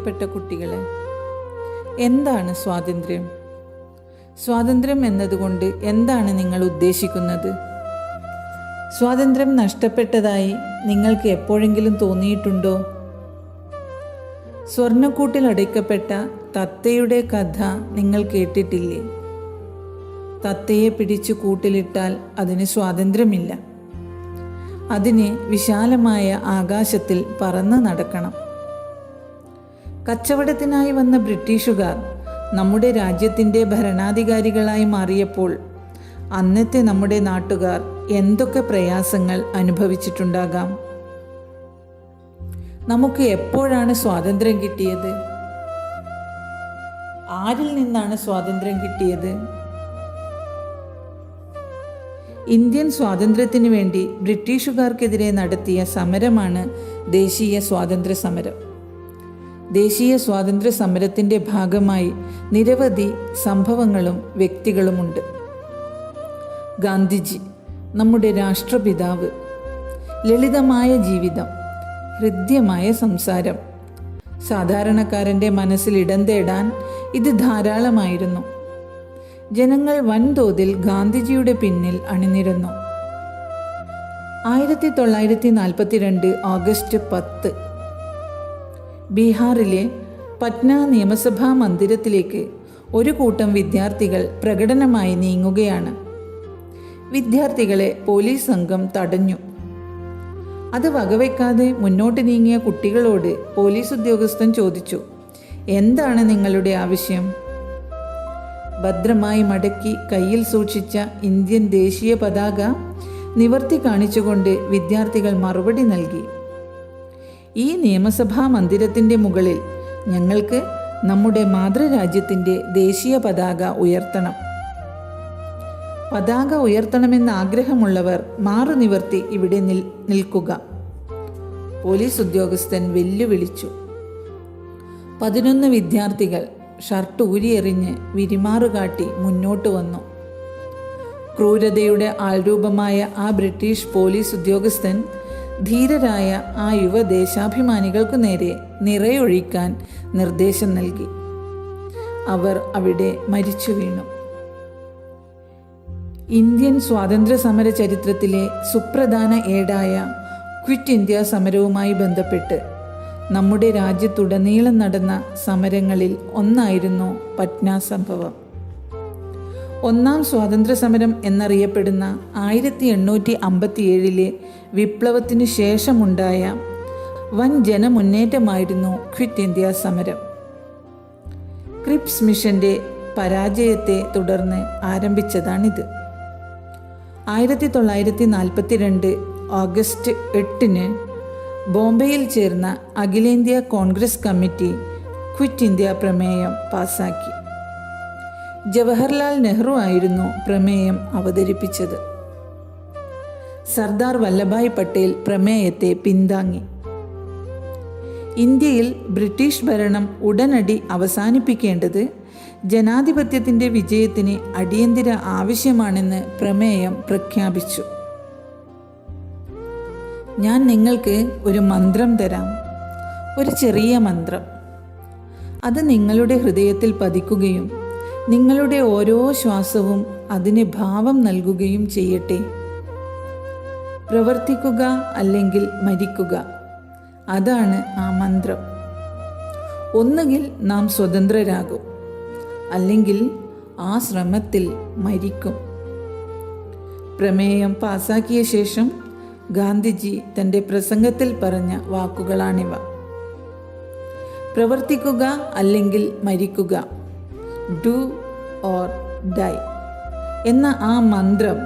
പ്രിയപ്പെട്ട കുട്ടികളെ എന്താണ് സ്വാതന്ത്ര്യം? സ്വാതന്ത്ര്യം എന്നതുകൊണ്ട് എന്താണ് നിങ്ങൾ ഉദ്ദേശിക്കുന്നത്? സ്വാതന്ത്ര്യം നഷ്ടപ്പെട്ടതായി നിങ്ങൾക്ക് എപ്പോഴെങ്കിലും തോന്നിയിട്ടുണ്ടോ? സ്വർണക്കൂട്ടിൽ അടയ്ക്കപ്പെട്ട തത്തയുടെ കഥ നിങ്ങൾ കേട്ടിട്ടില്ലേ? തത്തയെ പിടിച്ചു കൂട്ടിലിട്ടാൽ അതിന് സ്വാതന്ത്ര്യമില്ല. അതിന് വിശാലമായ ആകാശത്തിൽ പറന്ന് നടക്കണം. കച്ചവടത്തിനായി വന്ന ബ്രിട്ടീഷുകാർ നമ്മുടെ രാജ്യത്തിന്റെ ഭരണാധികാരികളായി മാറിയപ്പോൾ അന്നത്തെ നമ്മുടെ നാട്ടുകാർ എന്തൊക്കെ പ്രയാസങ്ങൾ അനുഭവിച്ചിട്ടുണ്ടാകാം? നമുക്ക് എപ്പോഴാണ് സ്വാതന്ത്ര്യം കിട്ടിയത്? ആരിൽ നിന്നാണ് സ്വാതന്ത്ര്യം കിട്ടിയത്? ഇന്ത്യൻ സ്വാതന്ത്ര്യത്തിനു വേണ്ടി ബ്രിട്ടീഷുകാർക്കെതിരെ നടത്തിയ സമരമാണ് ദേശീയ സ്വാതന്ത്ര്യ സമരം ദേശീയ സ്വാതന്ത്ര്യ സമരത്തിന്റെ ഭാഗമായി നിരവധി സംഭവങ്ങളും വ്യക്തികളുമുണ്ട്. ഗാന്ധിജി നമ്മുടെ രാഷ്ട്രപിതാവ് ലളിതമായ ജീവിതം ഹൃദ്യമായ സംസാരം. സാധാരണക്കാരന്റെ മനസ്സിൽ ഇടം തേടാൻ ഇത് ധാരാളമായിരുന്നു. ജനങ്ങൾ വൻതോതിൽ ഗാന്ധിജിയുടെ പിന്നിൽ അണിനിരന്നു. ആയിരത്തി തൊള്ളായിരത്തി നാൽപ്പത്തിരണ്ട് ഓഗസ്റ്റ് പത്ത് ബീഹാറിലെ പറ്റ്ന നിയമസഭാ മന്ദിരത്തിലേക്ക് ഒരു കൂട്ടം വിദ്യാർത്ഥികൾ പ്രകടനമായി നീങ്ങുകയാണ്. വിദ്യാർത്ഥികളെ പോലീസ് സംഘം തടഞ്ഞു. അത് വകവെക്കാതെ മുന്നോട്ട് നീങ്ങിയ കുട്ടികളോട് പോലീസ് ഉദ്യോഗസ്ഥൻ ചോദിച്ചു എന്താണ് നിങ്ങളുടെ ആവശ്യം? ഭദ്രമായി മടക്കി കയ്യിൽ സൂക്ഷിച്ച ഇന്ത്യൻ ദേശീയ പതാക നിവർത്തി കാണിച്ചുകൊണ്ട് വിദ്യാർത്ഥികൾ മറുപടി നൽകി. ഈ നിയമസഭാ മന്ദിരത്തിന്റെ മുകളിൽ ഞങ്ങൾക്ക് നമ്മുടെ മാതൃരാജ്യത്തിന്റെ ദേശീയ പതാക ഉയർത്തണം. പതാക ഉയർത്തണമെന്ന് ആഗ്രഹമുള്ളവർ മാറു നിവർത്തി ഇവിടെ നിൽ നിൽക്കുക. പോലീസ് ഉദ്യോഗസ്ഥൻ വെല്ലുവിളിച്ചു. പതിനൊന്ന് വിദ്യാർത്ഥികൾ ഷർട്ട് ഊരിയെറിഞ്ഞ് വിരിമാറുകാട്ടി മുന്നോട്ട് വന്നു. ക്രൂരതയുടെ ആൾരൂപമായ ആ ബ്രിട്ടീഷ് പോലീസ് ഉദ്യോഗസ്ഥൻ ധീരരായ ആ യുവ ദേശാഭിമാനികൾക്കു നേരെ നിറയൊഴിക്കാൻ നിർദ്ദേശം നൽകി. അവർ അവിടെ മരിച്ചു വീണു. ഇന്ത്യൻ സ്വാതന്ത്ര്യ സമര ചരിത്രത്തിലെ സുപ്രധാന ഏടായ ക്വിറ്റ് ഇന്ത്യ സമരവുമായി ബന്ധപ്പെട്ട് നമ്മുടെ രാജ്യത്തുടനീളം നടന്ന സമരങ്ങളിൽ ഒന്നായിരുന്നു പറ്റ്ന സംഭവം. ഒന്നാം സ്വാതന്ത്ര്യ സമരം എന്നറിയപ്പെടുന്ന ആയിരത്തി എണ്ണൂറ്റി അമ്പത്തിയേഴിലെ വിപ്ലവത്തിനു ശേഷമുണ്ടായ വൻ ജനമുന്നേറ്റമായിരുന്നു ക്വിറ്റ് ഇന്ത്യ സമരം. ക്രിപ്സ് മിഷന്റെ പരാജയത്തെ തുടർന്ന് ആരംഭിച്ചതാണിത്. ആയിരത്തി തൊള്ളായിരത്തി നാൽപ്പത്തിരണ്ട് ഓഗസ്റ്റ് എട്ടിന് ബോംബെയിൽ ചേർന്ന അഖിലേന്ത്യാ കോൺഗ്രസ് കമ്മിറ്റി ക്വിറ്റ് ഇന്ത്യ പ്രമേയം പാസാക്കി. ജവഹർലാൽ നെഹ്റു ആയിരുന്നു പ്രമേയം അവതരിപ്പിച്ചത്. സർദാർ വല്ലഭായ് പട്ടേൽ പ്രമേയത്തെ പിന്താങ്ങി. ഇന്ത്യയിൽ ബ്രിട്ടീഷ് ഭരണം ഉടനടി അവസാനിപ്പിക്കേണ്ടത് ജനാധിപത്യത്തിന്റെ വിജയത്തിന് അടിയന്തര ആവശ്യമാണെന്ന് പ്രമേയം പ്രഖ്യാപിച്ചു. ഞാൻ നിങ്ങൾക്ക് ഒരു മന്ത്രം തരാം. ഒരു ചെറിയ മന്ത്രം. അത് നിങ്ങളുടെ ഹൃദയത്തിൽ പതിക്കുകയും നിങ്ങളുടെ ഓരോ ശ്വാസവും അതിന് ഭാവം നൽകുകയും ചെയ്യട്ടെ. പ്രവർത്തിക്കുക അല്ലെങ്കിൽ മരിക്കുക. അതാണ് ആ മന്ത്രം. ഒന്നുകിൽ നാം സ്വതന്ത്രരാകും അല്ലെങ്കിൽ ആ ശ്രമത്തിൽ മരിക്കും. പ്രമേയം പാസാക്കിയ ശേഷം ഗാന്ധിജി തന്റെ പ്രസംഗത്തിൽ പറഞ്ഞ വാക്കുകളാണിവ. പ്രവർത്തിക്കുക അല്ലെങ്കിൽ മരിക്കുക. ഡു ഓർ ഡൈ എന്ന ആ മന്ത്രം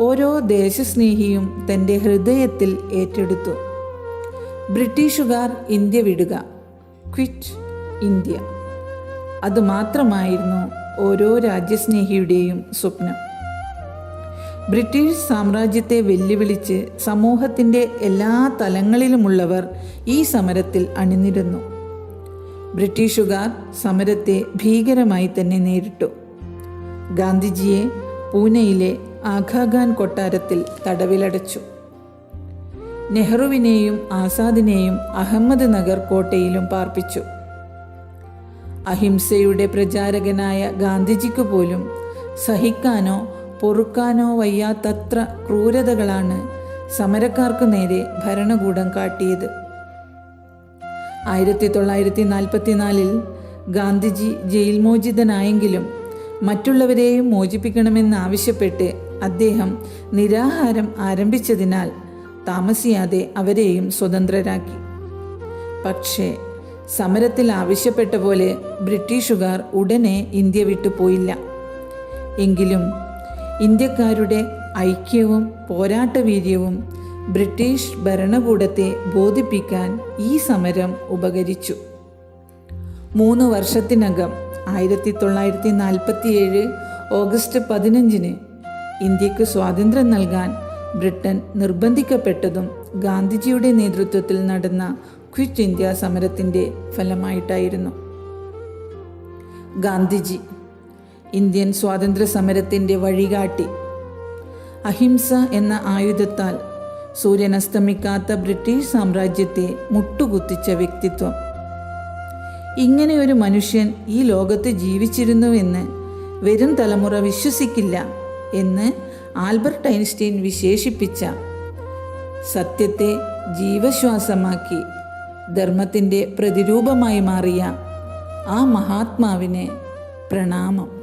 ഓരോ ദേശസ്നേഹിയും തന്റെ ഹൃദയത്തിൽ ഏറ്റെടുത്തു. ബ്രിട്ടീഷുകാർ ഇന്ത്യ വിടുക ക്വിറ്റ് ഇന്ത്യ. അതുമാത്രമായിരുന്നു ഓരോ രാജ്യസ്നേഹിയുടെയും സ്വപ്നം. ബ്രിട്ടീഷ് സാമ്രാജ്യത്തെ വെല്ലുവിളിച്ച് സമൂഹത്തിന്റെ എല്ലാ തലങ്ങളിലുമുള്ളവർ ഈ സമരത്തിൽ അണിനിരന്നു. ബ്രിട്ടീഷുകാർ സമരത്തെ ഭീകരമായി തന്നെ നേരിട്ടു. ഗാന്ധിജിയെ പൂനെയിലെ ആഖാഖാൻ കൊട്ടാരത്തിൽ തടവിലടച്ചു. നെഹ്റുവിനെയും ആസാദിനെയും അഹമ്മദ് നഗർ കോട്ടയിലും പാർപ്പിച്ചു. അഹിംസയുടെ പ്രചാരകനായ ഗാന്ധിജിക്ക് പോലും സഹിക്കാനോ പൊറുക്കാനോ വയ്യാത്തത്ര ക്രൂരതകളാണ് സമരക്കാർക്കു നേരെ ഭരണകൂടം കാട്ടിയത്. ആയിരത്തി തൊള്ളായിരത്തി നാൽപ്പത്തിനാലിൽ ഗാന്ധിജി ജയിൽ മോചിതനായെങ്കിലും മറ്റുള്ളവരെയും മോചിപ്പിക്കണമെന്നാവശ്യപ്പെട്ട് അദ്ദേഹം നിരാഹാരം ആരംഭിച്ചതിനാൽ താമസിയാതെ അവരെയും സ്വതന്ത്രരാക്കി. പക്ഷേ സമരത്തിൽ ആവശ്യപ്പെട്ട പോലെ ബ്രിട്ടീഷുകാർ ഉടനെ ഇന്ത്യ വിട്ടുപോയില്ല എങ്കിലും ഇന്ത്യക്കാരുടെ ഐക്യവും പോരാട്ടവീര്യവും ബ്രിട്ടീഷ് ഭരണകൂടത്തെ ബോധിപ്പിക്കാൻ ഈ സമരം ഉപകരിച്ചു. മൂന്ന് വർഷത്തിനകം ആയിരത്തി തൊള്ളായിരത്തി നാൽപ്പത്തിയേഴ് ഓഗസ്റ്റ് പതിനഞ്ചിന് ഇന്ത്യയ്ക്ക് സ്വാതന്ത്ര്യം നൽകാൻ ബ്രിട്ടൻ നിർബന്ധിക്കപ്പെട്ടതും ഗാന്ധിജിയുടെ നേതൃത്വത്തിൽ നടന്ന ക്വിറ്റ് ഇന്ത്യ സമരത്തിന്റെ ഫലമായിട്ടായിരുന്നു. ഗാന്ധിജി ഇന്ത്യൻ സ്വാതന്ത്ര്യ സമരത്തിന്റെ വഴികാട്ടി അഹിംസ എന്ന ആയുധത്താൽ സൂര്യൻ അസ്തമിക്കാത്ത ബ്രിട്ടീഷ് സാമ്രാജ്യത്തെ മുട്ടുകുത്തിച്ച വ്യക്തിത്വം. ഇങ്ങനെ ഒരു മനുഷ്യൻ ഈ ലോകത്ത് ജീവിച്ചിരുന്നുവെന്ന് വരും തലമുറ വിശ്വസിക്കില്ല എന്ന് ആൽബർട്ട് ഐൻസ്റ്റീൻ വിശേഷിപ്പിച്ച സത്യത്തെ ജീവശ്വാസമാക്കി ധർമ്മത്തിന്റെ പ്രതിരൂപമായി മാറിയ ആ മഹാത്മാവിനെ പ്രണാമം.